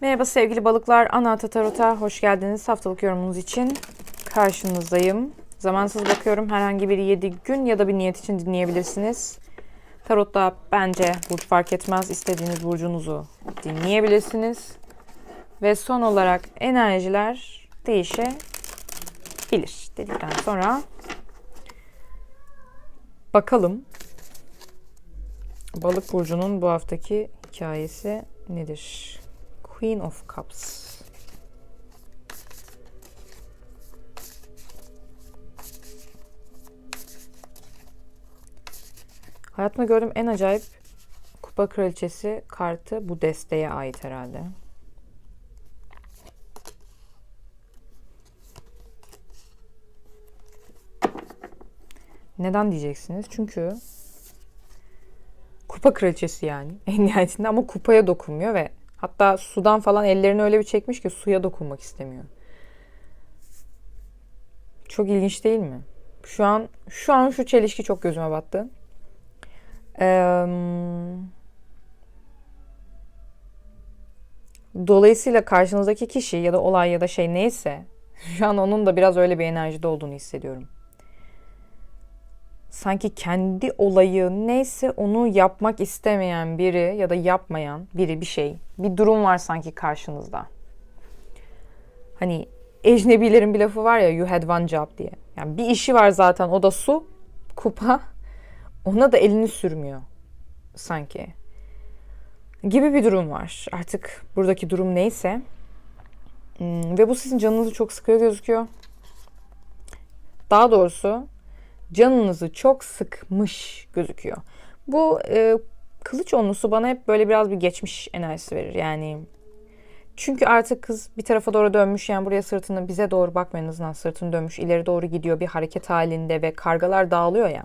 Merhaba sevgili balıklar. Ana Tarot'a hoş geldiniz. Haftalık yorumunuz için karşınızdayım. Zamansız bakıyorum. Herhangi bir 7 gün ya da bir niyet için dinleyebilirsiniz. Tarot'ta bence burç fark etmez. İstediğiniz burcunuzu dinleyebilirsiniz. Ve son olarak enerjiler değişebilir dedikten sonra bakalım balık burcunun bu haftaki hikayesi nedir? Queen of Cups. Hayatımda gördüğüm en acayip kupa kraliçesi kartı bu desteğe ait herhalde. Neden diyeceksiniz? Çünkü kupa kraliçesi yani en nihayetinde ama kupaya dokunmuyor ve hatta sudan falan ellerini öyle bir çekmiş ki suya dokunmak istemiyor. Çok ilginç değil mi? Şu an şu an şu çelişki çok gözüme battı. Ee, dolayısıyla karşınızdaki kişi ya da olay ya da şey neyse şu an onun da biraz öyle bir enerjide olduğunu hissediyorum sanki kendi olayı neyse onu yapmak istemeyen biri ya da yapmayan biri bir şey. Bir durum var sanki karşınızda. Hani ecnebilerin bir lafı var ya you had one job diye. Yani bir işi var zaten o da su, kupa. Ona da elini sürmüyor sanki. Gibi bir durum var. Artık buradaki durum neyse. Hmm, ve bu sizin canınızı çok sıkıyor gözüküyor. Daha doğrusu canınızı çok sıkmış gözüküyor. Bu e, kılıç onlusu bana hep böyle biraz bir geçmiş enerjisi verir. Yani çünkü artık kız bir tarafa doğru dönmüş yani buraya sırtını bize doğru bakmayın en azından sırtını dönmüş ileri doğru gidiyor bir hareket halinde ve kargalar dağılıyor ya.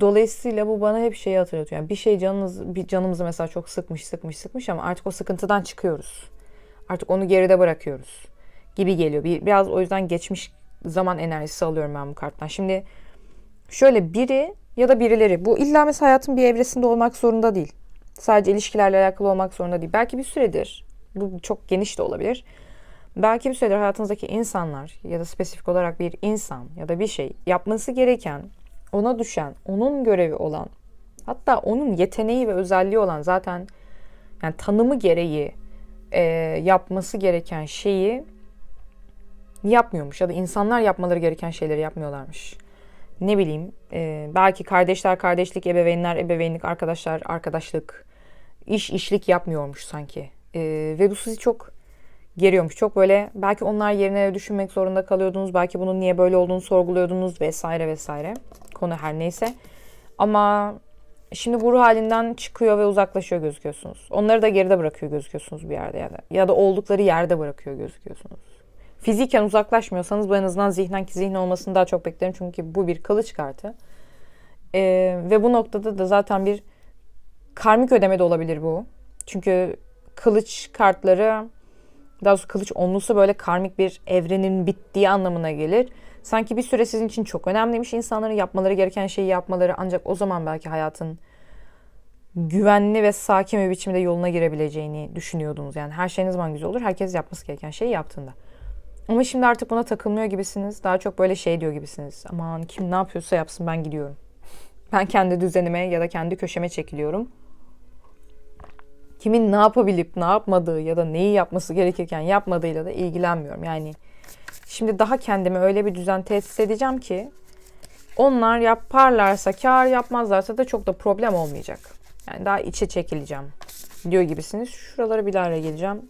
Dolayısıyla bu bana hep şeyi hatırlatıyor. Yani bir şey canınız, bir canımızı mesela çok sıkmış, sıkmış, sıkmış ama artık o sıkıntıdan çıkıyoruz. Artık onu geride bırakıyoruz gibi geliyor. Bir, biraz o yüzden geçmiş zaman enerjisi alıyorum ben bu karttan. Şimdi şöyle biri ya da birileri bu illa mesela hayatın bir evresinde olmak zorunda değil. Sadece ilişkilerle alakalı olmak zorunda değil. Belki bir süredir bu çok geniş de olabilir. Belki bir süredir hayatınızdaki insanlar ya da spesifik olarak bir insan ya da bir şey yapması gereken, ona düşen, onun görevi olan, hatta onun yeteneği ve özelliği olan zaten yani tanımı gereği e, yapması gereken şeyi yapmıyormuş ya da insanlar yapmaları gereken şeyleri yapmıyorlarmış ne bileyim e, belki kardeşler kardeşlik, ebeveynler ebeveynlik, arkadaşlar arkadaşlık, iş işlik yapmıyormuş sanki. E, ve bu sizi çok geriyormuş. Çok böyle belki onlar yerine düşünmek zorunda kalıyordunuz. Belki bunun niye böyle olduğunu sorguluyordunuz vesaire vesaire. Konu her neyse. Ama şimdi bu ruh halinden çıkıyor ve uzaklaşıyor gözüküyorsunuz. Onları da geride bırakıyor gözüküyorsunuz bir yerde ya da ya da oldukları yerde bırakıyor gözüküyorsunuz fiziken uzaklaşmıyorsanız bu en azından zihnen ki zihin olmasını daha çok beklerim. Çünkü bu bir kılıç kartı. Ee, ve bu noktada da zaten bir karmik ödeme de olabilir bu. Çünkü kılıç kartları daha doğrusu kılıç onlusu böyle karmik bir evrenin bittiği anlamına gelir. Sanki bir süre sizin için çok önemliymiş insanların yapmaları gereken şeyi yapmaları ancak o zaman belki hayatın güvenli ve sakin bir biçimde yoluna girebileceğini düşünüyordunuz. Yani her şey ne zaman güzel olur? Herkes yapması gereken şeyi yaptığında. Ama şimdi artık buna takılmıyor gibisiniz. Daha çok böyle şey diyor gibisiniz. Aman kim ne yapıyorsa yapsın ben gidiyorum. Ben kendi düzenime ya da kendi köşeme çekiliyorum. Kimin ne yapabilip ne yapmadığı ya da neyi yapması gerekirken yapmadığıyla da ilgilenmiyorum. Yani şimdi daha kendime öyle bir düzen tesis edeceğim ki onlar yaparlarsa kar yapmazlarsa da çok da problem olmayacak. Yani daha içe çekileceğim diyor gibisiniz. Şuralara bir daha geleceğim.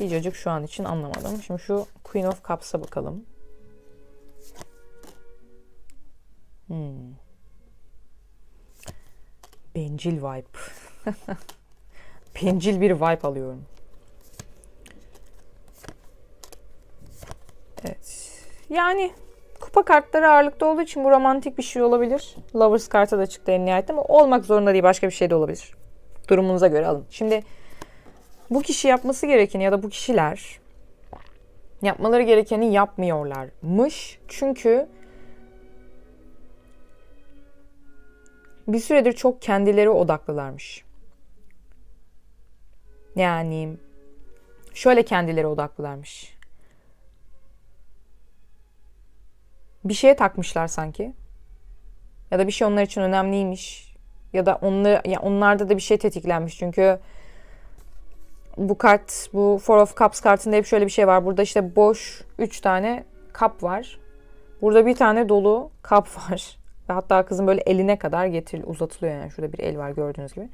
Bir şu an için anlamadım. Şimdi şu Queen of Cups'a bakalım. Hmm. Bencil vibe. Bencil bir vibe alıyorum. Evet. Yani kupa kartları ağırlıkta olduğu için bu romantik bir şey olabilir. Lovers kartı da çıktı en nihayet ama olmak zorunda değil. Başka bir şey de olabilir. Durumunuza göre alın. Şimdi bu kişi yapması gerekeni ya da bu kişiler yapmaları gerekeni yapmıyorlarmış. Çünkü bir süredir çok kendileri odaklılarmış. Yani şöyle kendileri odaklılarmış. Bir şeye takmışlar sanki. Ya da bir şey onlar için önemliymiş. Ya da onlar, ya onlarda da bir şey tetiklenmiş. Çünkü bu kart, bu Four of Cups kartında hep şöyle bir şey var. Burada işte boş 3 tane kap var. Burada bir tane dolu kap var. Ve hatta kızın böyle eline kadar getir uzatılıyor yani. Şurada bir el var gördüğünüz gibi.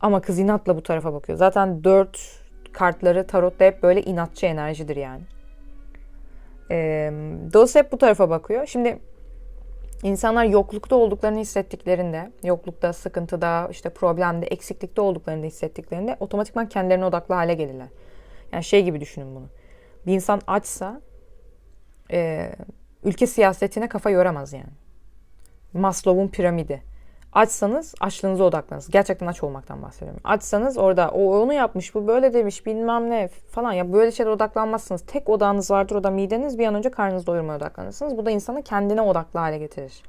Ama kız inatla bu tarafa bakıyor. Zaten 4 kartları tarotta hep böyle inatçı enerjidir yani. Ee, dolayısıyla hep bu tarafa bakıyor. Şimdi insanlar yoklukta olduklarını hissettiklerinde, yoklukta, sıkıntıda, işte problemde, eksiklikte olduklarını hissettiklerinde otomatikman kendilerine odaklı hale gelirler. Yani şey gibi düşünün bunu. Bir insan açsa e, ülke siyasetine kafa yoramaz yani. Maslow'un piramidi. Açsanız açlığınıza odaklanınız. Gerçekten aç olmaktan bahsediyorum. Açsanız orada o onu yapmış, bu böyle demiş, bilmem ne falan. Ya böyle şeylere odaklanmazsınız. Tek odağınız vardır o da mideniz. Bir an önce karnınızı doyurmaya odaklanırsınız. Bu da insanı kendine odaklı hale getirir.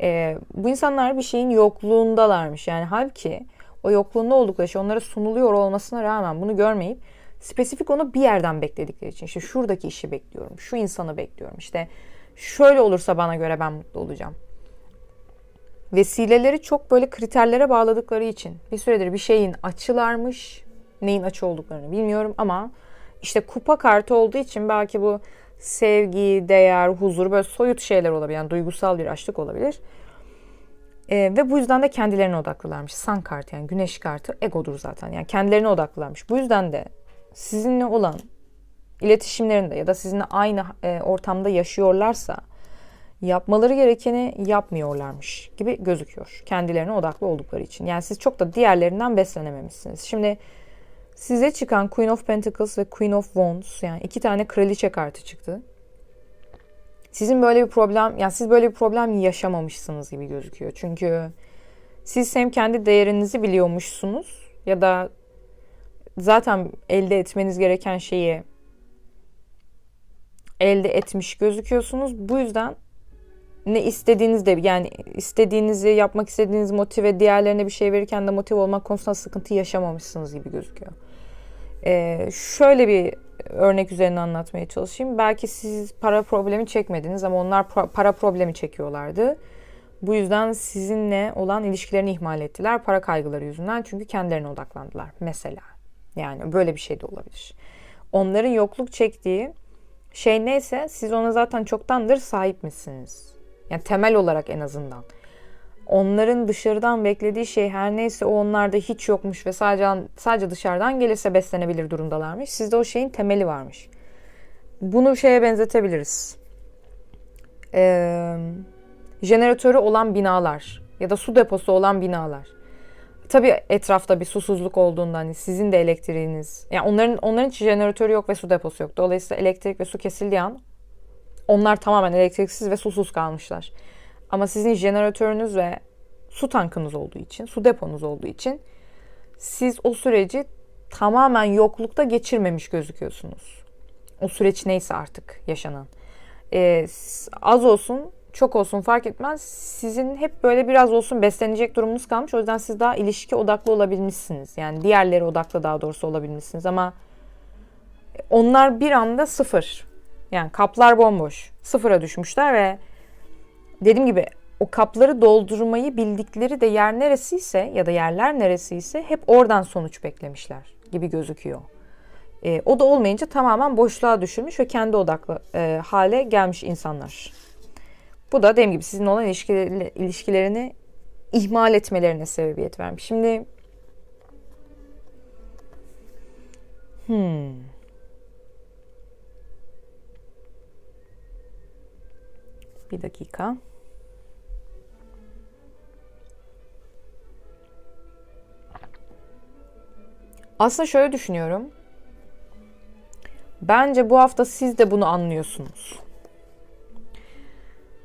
Ee, bu insanlar bir şeyin yokluğundalarmış. Yani halbuki o yokluğunda oldukları şey onlara sunuluyor olmasına rağmen bunu görmeyip spesifik onu bir yerden bekledikleri için işte şuradaki işi bekliyorum, şu insanı bekliyorum. İşte şöyle olursa bana göre ben mutlu olacağım vesileleri çok böyle kriterlere bağladıkları için bir süredir bir şeyin açılarmış. Neyin açı olduklarını bilmiyorum ama işte kupa kartı olduğu için belki bu sevgi, değer, huzur böyle soyut şeyler olabilir. Yani duygusal bir açlık olabilir. ee, ve bu yüzden de kendilerine odaklılarmış. Sun kartı yani güneş kartı egodur zaten. Yani kendilerine odaklılarmış. Bu yüzden de sizinle olan iletişimlerinde ya da sizinle aynı e, ortamda yaşıyorlarsa yapmaları gerekeni yapmıyorlarmış gibi gözüküyor. Kendilerine odaklı oldukları için. Yani siz çok da diğerlerinden beslenememişsiniz. Şimdi size çıkan Queen of Pentacles ve Queen of Wands yani iki tane kraliçe kartı çıktı. Sizin böyle bir problem, yani siz böyle bir problem yaşamamışsınız gibi gözüküyor. Çünkü siz hem kendi değerinizi biliyormuşsunuz ya da zaten elde etmeniz gereken şeyi elde etmiş gözüküyorsunuz. Bu yüzden ne istediğiniz de yani istediğinizi yapmak istediğiniz motive diğerlerine bir şey verirken de motive olmak konusunda sıkıntı yaşamamışsınız gibi gözüküyor. Ee, şöyle bir örnek üzerine anlatmaya çalışayım. Belki siz para problemi çekmediniz ama onlar para problemi çekiyorlardı. Bu yüzden sizinle olan ilişkilerini ihmal ettiler para kaygıları yüzünden çünkü kendilerine odaklandılar mesela. Yani böyle bir şey de olabilir. Onların yokluk çektiği şey neyse siz ona zaten çoktandır sahipmişsiniz. Yani temel olarak en azından. Onların dışarıdan beklediği şey her neyse o onlarda hiç yokmuş ve sadece sadece dışarıdan gelirse beslenebilir durumdalarmış. Sizde o şeyin temeli varmış. Bunu şeye benzetebiliriz. Ee, jeneratörü olan binalar ya da su deposu olan binalar. Tabii etrafta bir susuzluk olduğunda hani sizin de elektriğiniz, yani onların onların hiç jeneratörü yok ve su deposu yok. Dolayısıyla elektrik ve su kesildiği an onlar tamamen elektriksiz ve susuz kalmışlar. Ama sizin jeneratörünüz ve su tankınız olduğu için, su deponuz olduğu için siz o süreci tamamen yoklukta geçirmemiş gözüküyorsunuz. O süreç neyse artık yaşanan. Ee, az olsun, çok olsun fark etmez. Sizin hep böyle biraz olsun beslenecek durumunuz kalmış. O yüzden siz daha ilişki odaklı olabilmişsiniz. Yani diğerleri odaklı daha doğrusu olabilmişsiniz ama onlar bir anda sıfır. Yani kaplar bomboş. Sıfıra düşmüşler ve dediğim gibi o kapları doldurmayı bildikleri de yer neresiyse ya da yerler neresiyse hep oradan sonuç beklemişler gibi gözüküyor. E, o da olmayınca tamamen boşluğa düşürmüş ve kendi odaklı e, hale gelmiş insanlar. Bu da dediğim gibi sizin olan ilişkileri, ilişkilerini ihmal etmelerine sebebiyet vermiş. Şimdi hmm. Bir dakika. Aslında şöyle düşünüyorum. Bence bu hafta siz de bunu anlıyorsunuz.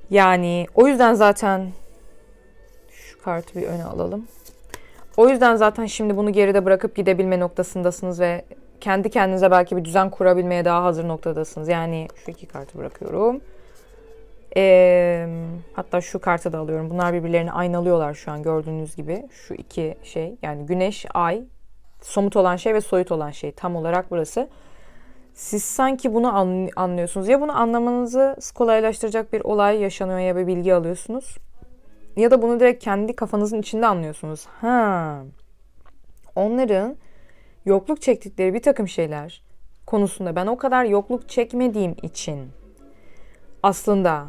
Yani o yüzden zaten şu kartı bir öne alalım. O yüzden zaten şimdi bunu geride bırakıp gidebilme noktasındasınız ve kendi kendinize belki bir düzen kurabilmeye daha hazır noktadasınız. Yani şu iki kartı bırakıyorum. E, hatta şu kartı da alıyorum. Bunlar birbirlerini aynalıyorlar şu an gördüğünüz gibi. Şu iki şey yani güneş, ay Somut olan şey ve soyut olan şey tam olarak burası. Siz sanki bunu anlıyorsunuz. Ya bunu anlamanızı kolaylaştıracak bir olay yaşanıyor ya bir bilgi alıyorsunuz. Ya da bunu direkt kendi kafanızın içinde anlıyorsunuz. Ha. Onların yokluk çektikleri bir takım şeyler konusunda ben o kadar yokluk çekmediğim için aslında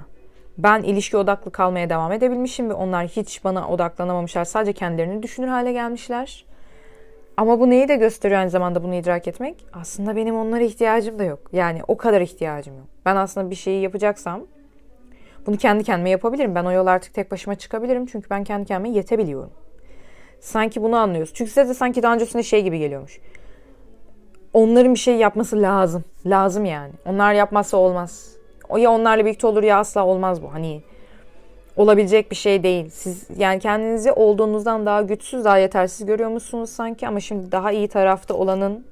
ben ilişki odaklı kalmaya devam edebilmişim ve onlar hiç bana odaklanamamışlar. Sadece kendilerini düşünür hale gelmişler. Ama bu neyi de gösteriyor aynı zamanda bunu idrak etmek? Aslında benim onlara ihtiyacım da yok. Yani o kadar ihtiyacım yok. Ben aslında bir şeyi yapacaksam bunu kendi kendime yapabilirim. Ben o yol artık tek başıma çıkabilirim. Çünkü ben kendi kendime yetebiliyorum. Sanki bunu anlıyoruz. Çünkü size de sanki daha öncesinde şey gibi geliyormuş. Onların bir şey yapması lazım. Lazım yani. Onlar yapmazsa olmaz. O ya onlarla birlikte olur ya asla olmaz bu. Hani olabilecek bir şey değil. Siz yani kendinizi olduğunuzdan daha güçsüz, daha yetersiz görüyormuşsunuz sanki ama şimdi daha iyi tarafta olanın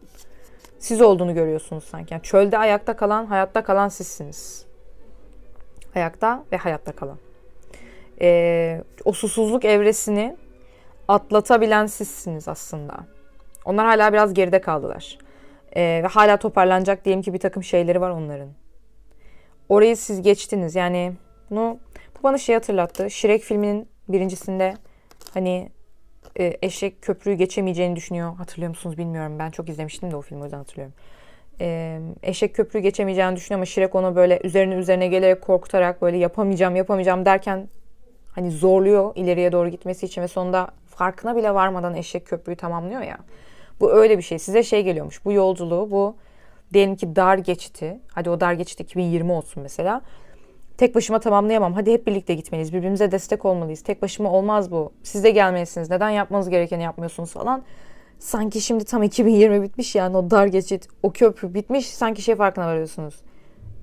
siz olduğunu görüyorsunuz sanki. Yani çölde ayakta kalan, hayatta kalan sizsiniz. Ayakta ve hayatta kalan. Ee, o susuzluk evresini atlatabilen sizsiniz aslında. Onlar hala biraz geride kaldılar. Ee, ve hala toparlanacak diyelim ki bir takım şeyleri var onların. Orayı siz geçtiniz. Yani bunu bu bana şey hatırlattı. Shrek filminin birincisinde hani e, eşek köprüyü geçemeyeceğini düşünüyor. Hatırlıyor musunuz bilmiyorum. Ben çok izlemiştim de o filmi o yüzden hatırlıyorum. E, eşek köprüyü geçemeyeceğini düşünüyor ama Shrek onu böyle üzerine üzerine gelerek korkutarak böyle yapamayacağım yapamayacağım derken hani zorluyor ileriye doğru gitmesi için ve sonunda farkına bile varmadan eşek köprüyü tamamlıyor ya. Bu öyle bir şey. Size şey geliyormuş. Bu yolculuğu bu diyelim ki dar geçti. Hadi o dar geçti 2020 olsun mesela. Tek başıma tamamlayamam. Hadi hep birlikte gitmeliyiz. Birbirimize destek olmalıyız. Tek başıma olmaz bu. Siz de gelmelisiniz. Neden yapmanız gerekeni yapmıyorsunuz falan. Sanki şimdi tam 2020 bitmiş yani o dar geçit, o köprü bitmiş. Sanki şey farkına varıyorsunuz.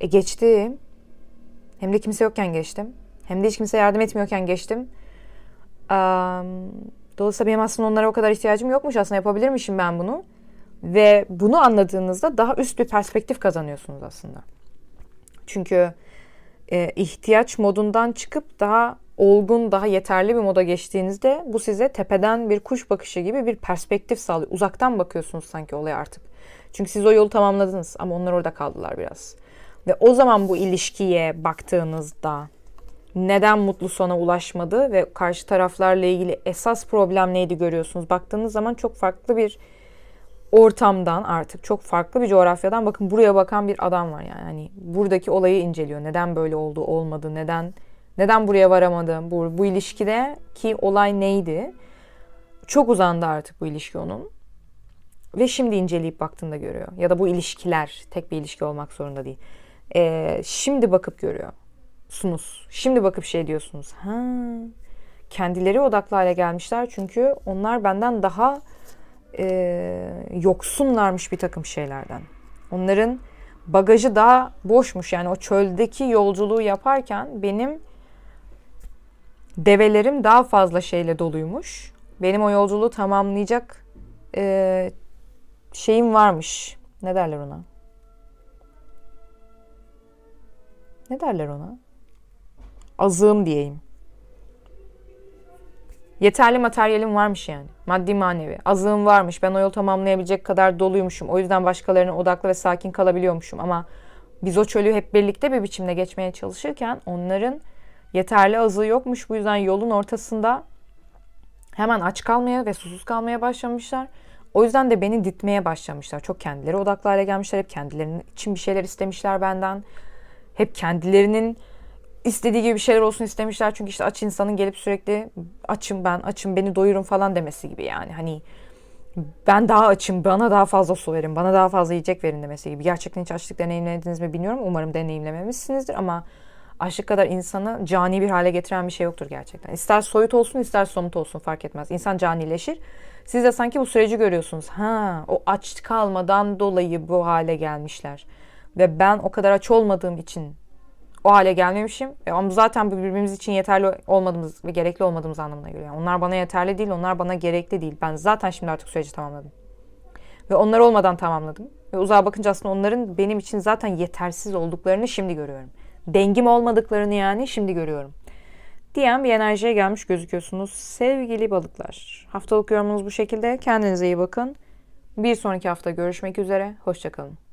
E geçtim. Hem de kimse yokken geçtim. Hem de hiç kimse yardım etmiyorken geçtim. Um, dolayısıyla benim aslında onlara o kadar ihtiyacım yokmuş. Aslında yapabilirmişim ben bunu. Ve bunu anladığınızda daha üst bir perspektif kazanıyorsunuz aslında. Çünkü e, ihtiyaç modundan çıkıp daha olgun, daha yeterli bir moda geçtiğinizde bu size tepeden bir kuş bakışı gibi bir perspektif sağlıyor. Uzaktan bakıyorsunuz sanki olaya artık. Çünkü siz o yolu tamamladınız ama onlar orada kaldılar biraz. Ve o zaman bu ilişkiye baktığınızda neden mutlu sona ulaşmadı ve karşı taraflarla ilgili esas problem neydi görüyorsunuz. Baktığınız zaman çok farklı bir ortamdan artık çok farklı bir coğrafyadan bakın buraya bakan bir adam var yani. Hani buradaki olayı inceliyor. Neden böyle oldu, olmadı, neden neden buraya varamadı? Bu bu ilişkide ki olay neydi? Çok uzandı artık bu ilişki onun. Ve şimdi inceleyip baktığında görüyor. Ya da bu ilişkiler tek bir ilişki olmak zorunda değil. Ee, şimdi bakıp görüyor. Sunuz. Şimdi bakıp şey diyorsunuz. Ha, kendileri odaklı hale gelmişler çünkü onlar benden daha e, yoksunlarmış bir takım şeylerden. Onların bagajı daha boşmuş. Yani o çöldeki yolculuğu yaparken benim develerim daha fazla şeyle doluymuş. Benim o yolculuğu tamamlayacak e, şeyim varmış. Ne derler ona? Ne derler ona? Azığım diyeyim. Yeterli materyalim varmış yani. Maddi manevi. Azığım varmış. Ben o yolu tamamlayabilecek kadar doluymuşum. O yüzden başkalarına odaklı ve sakin kalabiliyormuşum. Ama biz o çölü hep birlikte bir biçimde geçmeye çalışırken onların yeterli azığı yokmuş. Bu yüzden yolun ortasında hemen aç kalmaya ve susuz kalmaya başlamışlar. O yüzden de beni ditmeye başlamışlar. Çok kendileri odaklı hale gelmişler. Hep kendilerinin için bir şeyler istemişler benden. Hep kendilerinin istediği gibi şeyler olsun istemişler. Çünkü işte aç insanın gelip sürekli açım ben, açım beni doyurun falan demesi gibi yani. Hani ben daha açım, bana daha fazla su verin, bana daha fazla yiyecek verin demesi gibi. Gerçekten hiç açlık deneyimlediniz mi bilmiyorum. Umarım deneyimlememişsinizdir ama açlık kadar insanı cani bir hale getiren bir şey yoktur gerçekten. İster soyut olsun ister somut olsun fark etmez. İnsan canileşir. Siz de sanki bu süreci görüyorsunuz. Ha, o aç kalmadan dolayı bu hale gelmişler. Ve ben o kadar aç olmadığım için o hale gelmemişim. E, ama zaten birbirimiz için yeterli olmadığımız ve gerekli olmadığımız anlamına geliyor. Yani onlar bana yeterli değil, onlar bana gerekli değil. Ben zaten şimdi artık süreci tamamladım. Ve onlar olmadan tamamladım. Ve uzağa bakınca aslında onların benim için zaten yetersiz olduklarını şimdi görüyorum. Dengim olmadıklarını yani şimdi görüyorum. Diyen bir enerjiye gelmiş gözüküyorsunuz sevgili balıklar. Haftalık yorumunuz bu şekilde. Kendinize iyi bakın. Bir sonraki hafta görüşmek üzere. Hoşçakalın.